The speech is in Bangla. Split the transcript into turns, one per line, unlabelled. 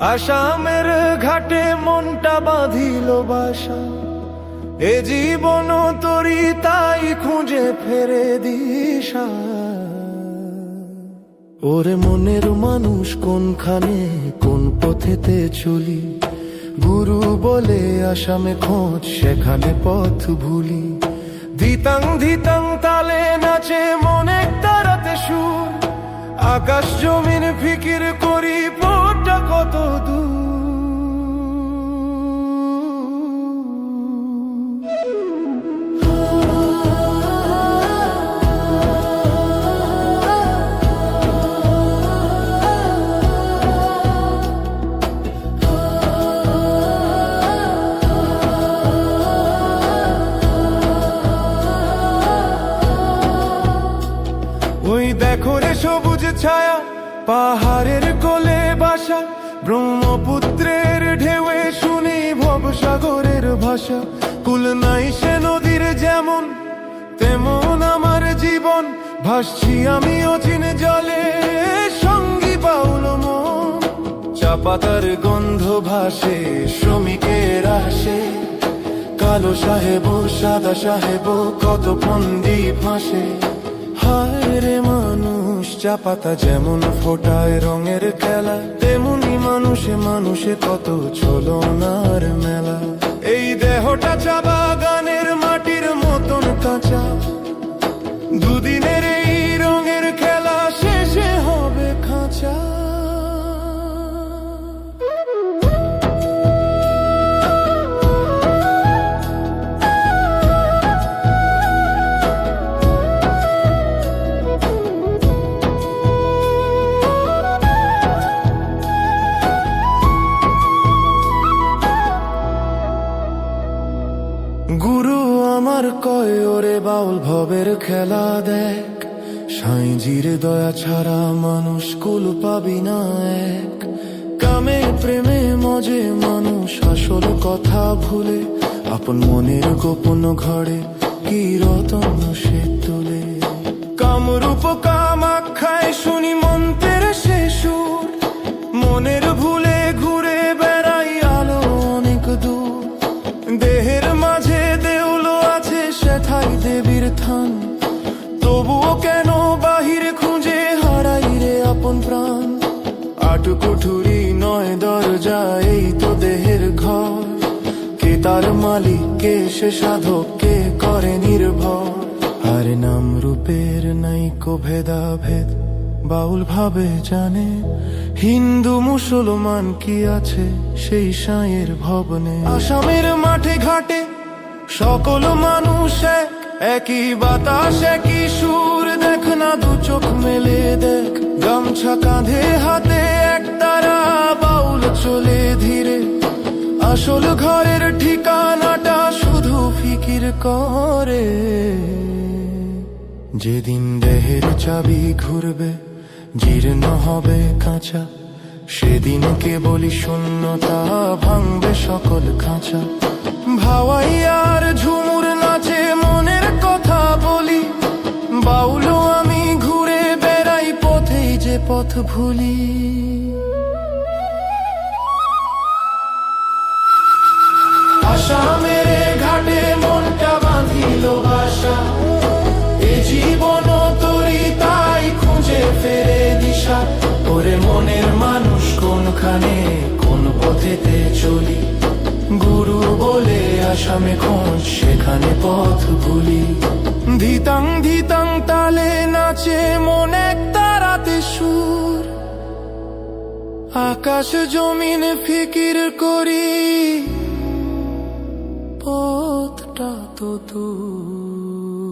আসামের ঘাটে মনটা বাঁধিল বাসা। এ জীবন তরি তাই খুঁজে ফেরে দিশা। ওরে মনের মানুষ কোনখানে, কোন পথেতে চলি? গুরু বলে আসামে খোঁজ, সেখানে পথ ভুলি। ধিতাং ধিতাং, তালে নাচে মনে তারাতে সুর। আকাশ জমিন ফিকির করি পথটা ছায়া, পাহাড়ের কোলে বাসা, ব্রহ্মপুত্রের ঢেউয়ে শুনি ভবসাগরের ভাষা। কুল নাই সে নদীর যেমন, তেমন আমার জীবন। ভাসছি আমি অচিন জলে, সঙ্গী বাউল মন। চা পাতার গন্ধ ভাসে, শ্রমিকের আসে। কালো সাহেব, সাদা সাহেব, কত ফন্দি ফাঁসে হায় মানুষ চা পাতা যেমন ফোটায় রঙের খেলা, তেমনি মানুষে মানুষে কত ছলনার মেলা। এই দেহটা চা বাগানের মাটির মতন কাঁচা। দুদিনের এই রঙের গুরু আমার কয়, ওরে বাউল ভবের খেলা দেখ। সাইজির দয়া ছাড়া মানুষ কুল পাবি না এক। কামে প্রেমে মজে মানুষ আসল কথা ভুলে, আপন মনের গোপন ঘরে কি রতন সে তুলে। কামরূপ কামাখ্যায় শুনি মন্ত্রের সে সুর, মনের ভুলে ঘুরে বেড়াই আলো অনেক দূর। দেহের দেবীর তবুও কেন বাহির খুঁজে হারাই রে আপন প্রাণ? আট কুঠুরি নয় দরজা, এই তো দেহের ঘর। কে তার মালিক, কে সে সাধক, কে করে নির্ভর? আর নাম রূপের নাইকো ভেদা ভেদ বাউল ভাবে জানে। হিন্দু মুসলমান কি আছে সেই সাঁয়ের ভবনে? আসামের মাঠে ঘাটে সকল মানুষ এক। একই বাতাস, একই সুর, দেখ না দু চোখ মেলে, দেখ গামছা কাঁধে হাতে এক তারা, বাউল চলে ধীরে। আসল ঘরের ঠিকানাটা শুধু ফিকির করে। যেদিন দেহের চাবি ঘুরবে, জীর্ণ হবে কাঁচা। সেদিন কেবলই শূন্যতা, ভাঙবে সকল খাঁচা। ভাওয়াই পথ ভুলি। মনের মানুষ কোনখানে, কোন পথেতে চলি? গুরু বলে আসামে খোঁজ, সেখানে পথ ভুলি। ধিতাং ধিতাং তালে নাচে মন আকাশ জমিন ফিকির করি পথটা তো দূর।